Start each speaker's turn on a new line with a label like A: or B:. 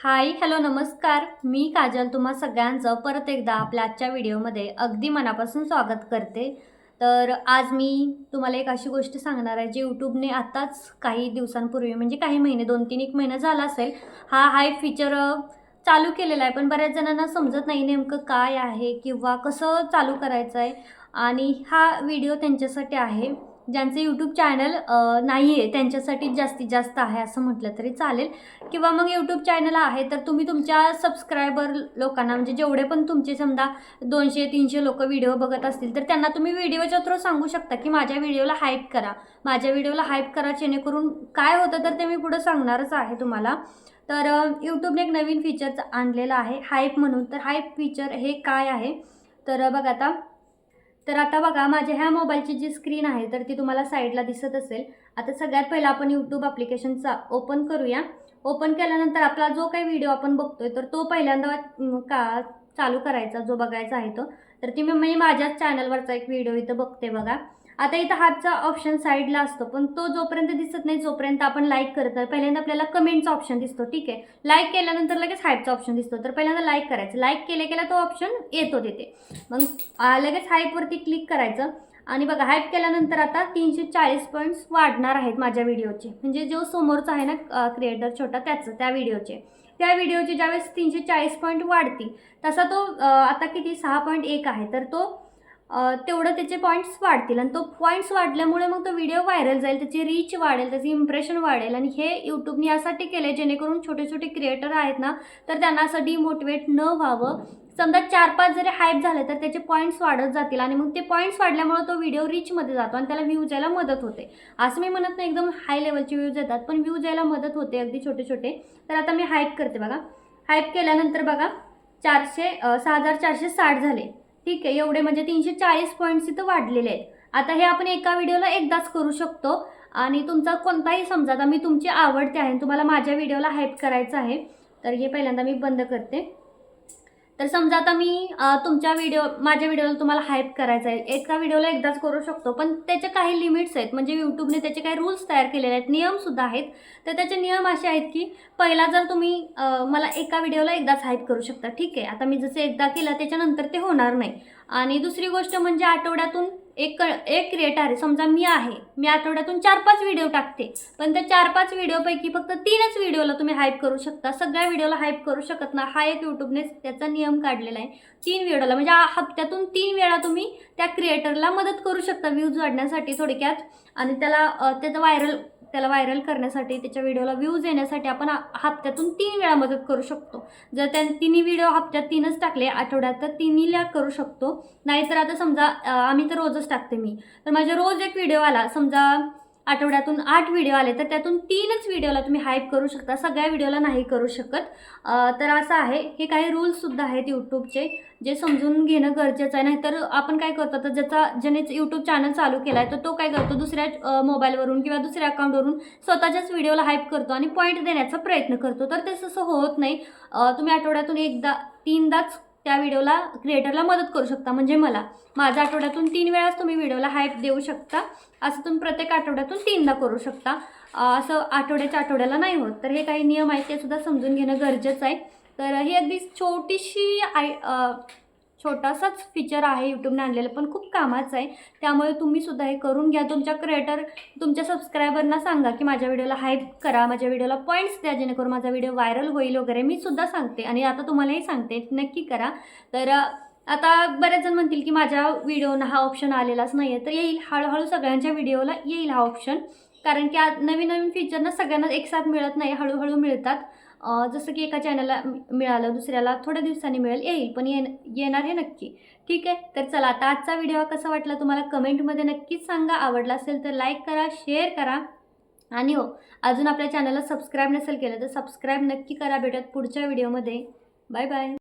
A: Hi hello नमस्कार. मी काजल तुम्हा सगळ्यांचं परत एकदा आपल्या आजच्या व्हिडिओमध्ये अगदी मनापासून स्वागत करते. तर आज मी तुम्हाला एक अशी गोष्ट सांगणार आहे जी यूट्यूबने आत्ताच काही दिवसांपूर्वी म्हणजे काही महिने दोन तीन एक महिना झाला असेल हा हाय फीचर चालू केलेला आहे. पण बऱ्याच जणांना समजत नाही नेमकं काय आहे किंवा कसं चालू करायचं आहे आणि हा व्हिडिओ त्यांच्यासाठी आहे. ज्यांचे यूट्यूब चॅनल नाही आहे त्यांच्यासाठी जास्तीत जास्त आहे असं म्हटलं तरी चालेल. किंवा मग यूट्यूब चॅनल आहे तर तुम्ही तुमच्या सबस्क्रायबर लोकांना म्हणजे जेवढे पण तुमचे समजा दोनशे तीनशे लोक व्हिडिओ बघत असतील तर त्यांना तुम्ही व्हिडिओच्या थ्रू सांगू शकता की माझ्या व्हिडिओला हाईप करा. माझ्या व्हिडिओला हाईप करा जेणेकरून काय होतं तर ते मी पुढं सांगणारच आहे तुम्हाला. तर यूट्यूबने एक नवीन फीचर आणलेलं आहे हाईप म्हणून. तर हाईप फीचर हे काय आहे? तर बघा आता. तर आता बघा माझ्या ह्या मोबाईलची जी स्क्रीन आहे तर ती तुम्हाला साईडला दिसत असेल. आता सगळ्यात पहिला आपण यूट्यूब ॲप्लिकेशनचा ओपन करूया. ओपन केल्यानंतर आपला जो काही व्हिडिओ आपण बघतोय तर तो पहिल्यांदा का चालू करायचा जो बघायचा आहे तो. तर ती मी मी माझ्याच चॅनलवरचा एक व्हिडिओ इथं बघते बघा. आता इथं हातचा ऑप्शन साईडला असतो पण तो जोपर्यंत दिसत नाही जोपर्यंत आपण लाईक करत नाही. पहिल्यांदा आपल्याला कमेंटचा ऑप्शन दिसतो ठीक आहे? लाईक केल्यानंतर लगेच हाईपचा ऑप्शन दिसतो. तर पहिल्यांदा लाईक करायचं. लाईक केल्या केला तो ऑप्शन येतो तिथे. मग लगेच हाईपवरती क्लिक करायचं. आणि बघा हाईप केल्यानंतर आता तीनशे चाळीस पॉईंट्स वाढणार आहेत माझ्या व्हिडिओचे म्हणजे जो समोरचा आहे ना क्रिएटर छोटा त्याचं त्या व्हिडिओचे त्या व्हिडिओचे ज्यावेळेस तीनशे चाळीस पॉईंट वाढतील तसा तो आता किती? सहा पॉईंट एक आहे. तर तो तेवढं त्याचे पॉईंट्स वाढतील आणि तो पॉईंट्स वाढल्यामुळे मग तो व्हिडिओ व्हायरल जाईल त्याची रीच वाढेल त्याची इम्प्रेशन वाढेल आणि हे यूट्यूबने यासाठी केलं आहे जेणेकरून छोटे छोटे क्रिएटर आहेत ना तर त्यांना असं डिमोटिवेट न व्हावं. समजा चार पाच जरी हाईप झाले तर त्याचे पॉईंट्स वाढत जातील आणि मग ते पॉईंट्स वाढल्यामुळे तो व्हिडिओ रीचमध्ये जातो आणि त्याला व्ह्यूज यायला मदत होते. असं मी म्हणत नाही एकदम हाय लेवलचे व्ह्यूज येतात पण व्ह्यूज यायला मदत होते अगदी छोटे छोटे तर आता मी हाईप करते बघा. हाईप केल्यानंतर बघा चारशे सहा हजार चारशे साठ झाले. ठीक आहे एवढे म्हणजे तीनशे चाळीस पॉईंट्स इथं वाढलेले आहेत. आता हे आपण एका व्हिडिओला एकदाच करू शकतो. आणि तुमचा कोणताही समजा आता मी तुमची आवडते आहे आणि तुम्हाला माझ्या व्हिडिओला हाईप करायचं आहे तर हे पहिल्यांदा मी बंद करते. तर समजा आता मी तुमच्या व्हिडिओ माझ्या व्हिडिओला तुम्हाला हायप करायचं आहे. एका व्हिडिओला एकदाच करू शकतो पण त्याचे काही लिमिट्स आहेत. म्हणजे यूट्यूबने त्याचे काही रूल्स तयार केलेले आहेत नियमसुद्धा आहेत. तर त्याचे नियम असे आहेत की पहिला जर तुम्ही मला एका व्हिडिओला एकदाच हायप करू शकता ठीक आहे. आता मी जसं एकदा केलं त्याच्यानंतर ते होणार नाही. आणि दुसरी गोष्ट म्हणजे आठवड्यातून एक एक क्रिएटर आहे. समजा मी आहे मी आठवड्यातून चार पाच व्हिडिओ टाकते. पण त्या चार पाच व्हिडिओपैकी फक्त तीनच व्हिडिओला तुम्ही हाईप करू शकता. सगळ्या व्हिडिओला हाईप करू शकत ना हा एक यूट्यूबने त्याचा नियम काढलेला आहे. तीन व्हिडिओला म्हणजे हप्त्यातून तीन वेळा तुम्ही त्या क्रिएटरला मदत करू शकता व्ह्यूज वाढण्यासाठी थोडक्यात. आणि त्याला त्याचं व्हायरल त्याला व्हायरल करण्यासाठी त्याच्या व्हिडिओला व्ह्यूज येण्यासाठी आपण हप्त्यातून तीन वेळा मदत करू शकतो. जर त्या तिन्ही व्हिडिओ हप्त्यात तीनच टाकले आठवड्यात तर तिन्हीला करू शकतो. नाहीतर आता समजा आम्ही तर रोजच टाकते मी. तर माझ्या रोज एक व्हिडिओ आला समजा आठवड्यातून आठ व्हिडिओ आले तर त्यातून तीनच व्हिडिओला तुम्ही हाईप करू शकता. सगळ्या व्हिडिओला नाही करू शकत. तर असं आहे हे काही रूल्ससुद्धा आहेत यूट्यूबचे जे समजून घेणं गरजेचं आहे. नाहीतर आपण काय करतो तर ज्याचा ज्याने यूट्यूब चॅनल चालू केला आहे तर तो काय करतो दुसऱ्या मोबाईलवरून किंवा दुसऱ्या अकाउंटवरून स्वतःच्याच व्हिडिओला हाईप करतो आणि पॉईंट देण्याचा प्रयत्न करतो. तर ते तसं होत नाही. तुम्ही आठवड्यातून एकदा तीनदाच त्या व्हिडिओला क्रिएटरला मदत करू शकता. म्हणजे मला. माझ्या आठवड्यातून तीन वेळाच तुम्ही व्हिडिओला हायप देऊ शकता. असं तुम्ही प्रत्येक आठवड्यातून तीनदा करू शकता. असं आठवड्याच्या आठवड्याला नाही होत. तर हे काही नियम आहेत ते सुद्धा समजून घेणं गरजेचं आहे. तर ही अगदी छोटीशी आय छोटासाच फीचर आहे यूट्यूबने आणलेलं पण खूप कामाचं आहे. त्यामुळे तुम्ही सुद्धा हे करून घ्या. तुमच्या क्रिएटर तुमच्या सबस्क्रायबरना सांगा की माझ्या व्हिडिओला हाईप करा माझ्या व्हिडिओला पॉईंट्स द्या जेणेकरून माझा व्हिडिओ व्हायरल होईल वगैरे. मी सुद्धा सांगते आणि आता तुम्हालाही सांगते नक्की करा. तर आता बरेच जण म्हणतील की माझ्या व्हिडिओना हा ऑप्शन आलेलाच नाही आहे तर येईल हळूहळू सगळ्यांच्या व्हिडिओला येईल हा ऑप्शन कारण की आज नवीन नवीन फीचरना सगळ्यांना एकसाथ मिळत नाही हळूहळू मिळतात. जसं की एका चॅनलला मिळालं दुसऱ्याला थोड्या दिवसांनी मिळेल येईल पण ये येणार हे नक्की. ठीक आहे? तर चला आता आजचा व्हिडिओ कसा वाटला तुम्हाला कमेंटमध्ये नक्कीच सांगा. आवडला असेल तर लाईक करा शेअर करा. आणि हो अजून आपल्या चॅनलला सबस्क्राईब नसेल केलं तर सबस्क्राईब नक्की करा. भेटत पुढच्या व्हिडिओमध्ये बाय बाय